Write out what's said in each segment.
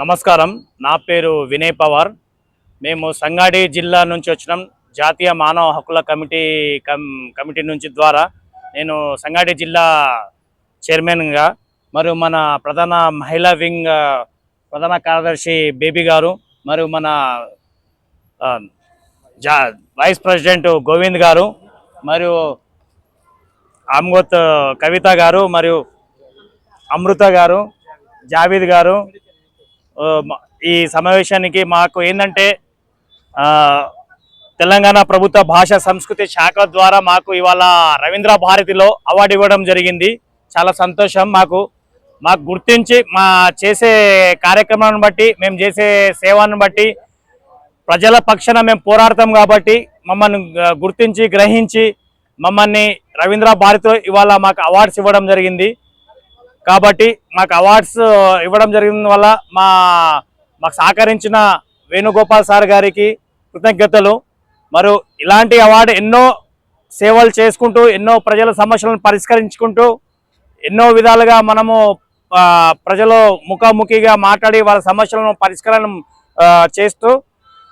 నమస్కారం. నా పేరు వినయ్ పవార్. మేము సంగాడి జిల్లా నుంచి వచ్చినాం. జాతీయ మానవ హక్కుల కమిటీ కమ్ కమిటీ నుంచి ద్వారా నేను సంగాడి జిల్లా చైర్మన్గా మరియు మన ప్రధాన మహిళా వింగ్ ప్రధాన కార్యదర్శి బేబీ గారు మరియు మన జా వైస్ ప్రెసిడెంట్ గోవింద్ గారు మరియు అమ్గోత్ కవిత గారు మరియు అమృత గారు జావీద్ గారు ఈ సమావేశానికి మాకు ఏంటంటే తెలంగాణ ప్రభుత్వ భాష సంస్కృతి శాఖ ద్వారా మాకు ఇవాళ రవీంద్ర భారతిలో అవార్డు ఇవ్వడం జరిగింది. చాలా సంతోషం. మాకు మాకు గుర్తించి మా చేసే కార్యక్రమాన్ని బట్టి మేము చేసే సేవను బట్టి ప్రజల పక్షాన మేము పోరాడతాం కాబట్టి మమ్మల్ని గుర్తించి గ్రహించి మమ్మల్ని రవీంద్ర భారతిలో ఇవాళ మాకు అవార్డ్స్ ఇవ్వడం జరిగింది. కాబట్టి మాకు అవార్డ్స్ ఇవ్వడం జరిగిన వల్ల మా మాకు సహకరించిన వేణుగోపాల్ సార్ గారికి కృతజ్ఞతలు. మరియు ఇలాంటి అవార్డు ఎన్నో సేవలు చేసుకుంటూ ఎన్నో ప్రజల సమస్యలను పరిష్కరించుకుంటూ ఎన్నో విధాలుగా మనము ప్రజలు ముఖాముఖిగా మాట్లాడి వాళ్ళ సమస్యలను పరిష్కారం చేస్తూ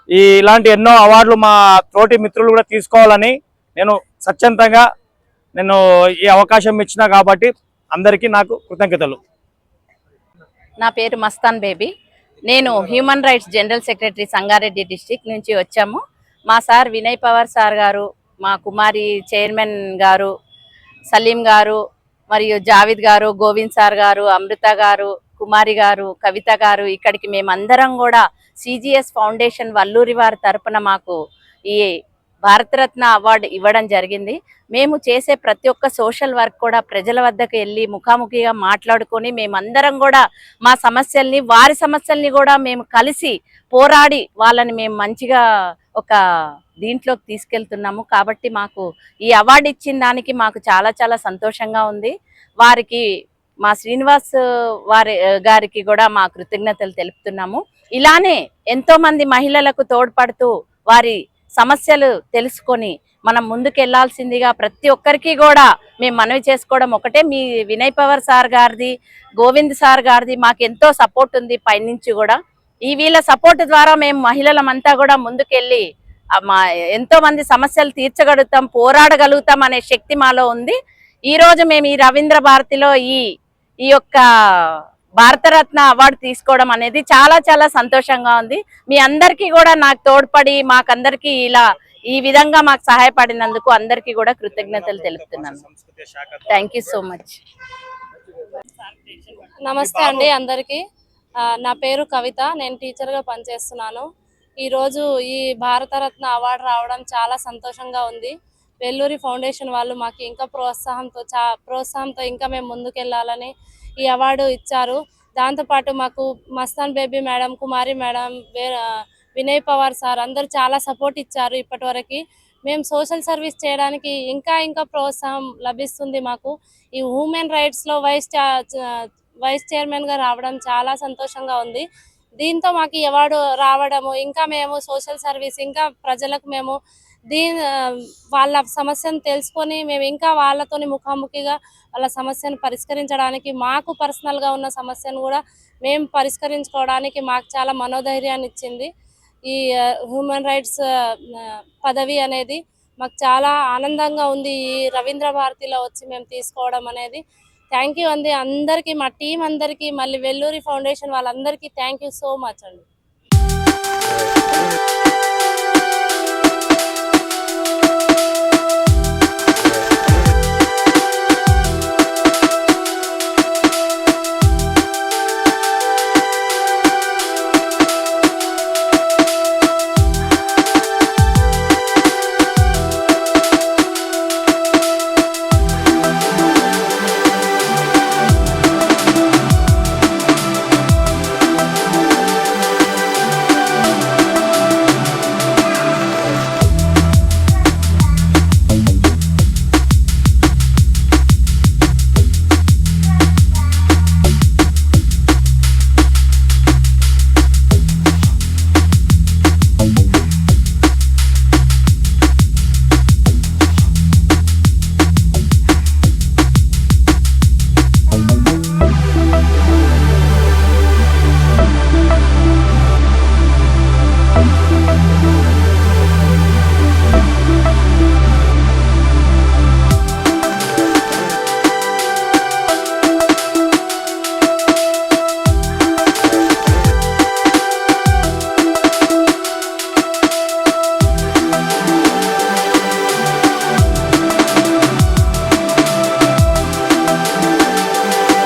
ఈ ఇలాంటి ఎన్నో అవార్డులు మా తోటి మిత్రులు కూడా తీసుకోవాలని నేను స్వచ్ఛందంగా నేను ఈ అవకాశం ఇచ్చిన కాబట్టి అందరికీ నాకు కృతజ్ఞతలు. నా పేరు మస్తాన్ బేబీ. నేను human rights general secretary Sangareddy district నుంచి వచ్చాము. మా సార్ వినయ్ పవర్ సార్ గారు మా కుమారి చైర్మన్ గారు సలీం గారు మరియు జావిద్ గారు గోవింద్ సార్ గారు అమృత గారు కుమారి గారు కవిత గారు ఇక్కడికి మేమందరం కూడా సిజిఎస్ ఫౌండేషన్ వల్లూరి వారి తరపున మాకు ఈ భారతరత్న అవార్డు ఇవ్వడం జరిగింది. మేము చేసే ప్రతి ఒక్క సోషల్ వర్క్ కూడా ప్రజల వద్దకు వెళ్ళి ముఖాముఖిగా మాట్లాడుకొని మేమందరం కూడా మా సమస్యల్ని వారి సమస్యల్ని కూడా మేము కలిసి పోరాడి వాళ్ళని మేము మంచిగా ఒక దీంట్లోకి తీసుకెళ్తున్నాము. కాబట్టి మాకు ఈ అవార్డు ఇచ్చిన దానికి మాకు చాలా చాలా సంతోషంగా ఉంది. వారికి మా శ్రీనివాస్ వారి గారికి కూడా మా కృతజ్ఞతలు తెలుపుతున్నాము. ఇలానే ఎంతోమంది మహిళలకు తోడ్పడుతూ వారి సమస్యలు తెలుసుకొని మనం ముందుకెళ్ళాల్సిందిగా ప్రతి ఒక్కరికి కూడా మేము మనవి చేసుకోవడం ఒకటే. మీ వినయ్ పవర్ సార్ గారిది గోవింద్ సార్ గారిది మాకు ఎంతో సపోర్ట్ ఉంది పైనుంచి కూడా. ఈ వీళ్ళ సపోర్ట్ ద్వారా మేము మహిళలమంతా కూడా ముందుకెళ్ళి మా ఎంతో మంది సమస్యలు తీర్చగలుగుతాం పోరాడగలుగుతాం అనే శక్తి మాలో ఉంది. ఈ రోజు మేము ఈ రవీంద్ర భారతిలో ఈ ఈ యొక్క భారతరత్న అవార్డు తీసుకోవడం అనేది చాలా చాలా సంతోషంగా ఉంది. మీ అందరికీ కూడా నాకు తోడ్పడి మాకందరికీ ఇలా ఈ విధంగా మాకు సహాయపడినందుకు అందరికీ కూడా కృతజ్ఞతలు తెలుపుతున్నాను. థ్యాంక్ యూ సో మచ్ నమస్తే అండి అందరికీ. నా పేరు కవిత. నేను టీచర్గా పనిచేస్తున్నాను. ఈరోజు ఈ భారతరత్న అవార్డు రావడం చాలా సంతోషంగా ఉంది. వెల్లూరి ఫౌండేషన్ వాళ్ళు మాకు ఇంకా ప్రోత్సాహంతో చా ప్రోత్సాహంతో ఇంకా మేము ముందుకెళ్ళాలని ఈ అవార్డు ఇచ్చారు. దాంతోపాటు మాకు Mastan Baby madam Kumari madam Vinay Pawar sir అందరూ చాలా సపోర్ట్ ఇచ్చారు ఇప్పటివరకు. మేము సోషల్ సర్వీస్ చేయడానికి ఇంకా ఇంకా ప్రోత్సాహం లభిస్తుంది మాకు. ఈ ఉమెన్ రైట్స్లో వైస్ వైస్ చైర్మన్గా రావడం చాలా సంతోషంగా ఉంది. దీంతో మాకు ఈ అవార్డు రావడము ఇంకా మేము సోషల్ సర్వీస్ ఇంకా ప్రజలకు మేము దీని వాళ్ళ సమస్యను తెలుసుకొని మేము ఇంకా వాళ్ళతోని ముఖాముఖిగా వాళ్ళ సమస్యను పరిష్కరించడానికి మాకు పర్సనల్గా ఉన్న సమస్యను కూడా మేము పరిష్కరించుకోవడానికి మాకు చాలా మనోధైర్యాన్ని ఇచ్చింది. ఈ హ్యూమన్ రైట్స్ పదవి అనేది మాకు చాలా ఆనందంగా ఉంది. ఈ రవీంద్ర భారతిలో వచ్చి మేము తీసుకోవడం అనేది థ్యాంక్ యూ అండి అందరికీ మా టీం అందరికీ మళ్ళీ వెల్లూరి ఫౌండేషన్ వాళ్ళందరికీ థ్యాంక్ యూ సో మచ్ అండి.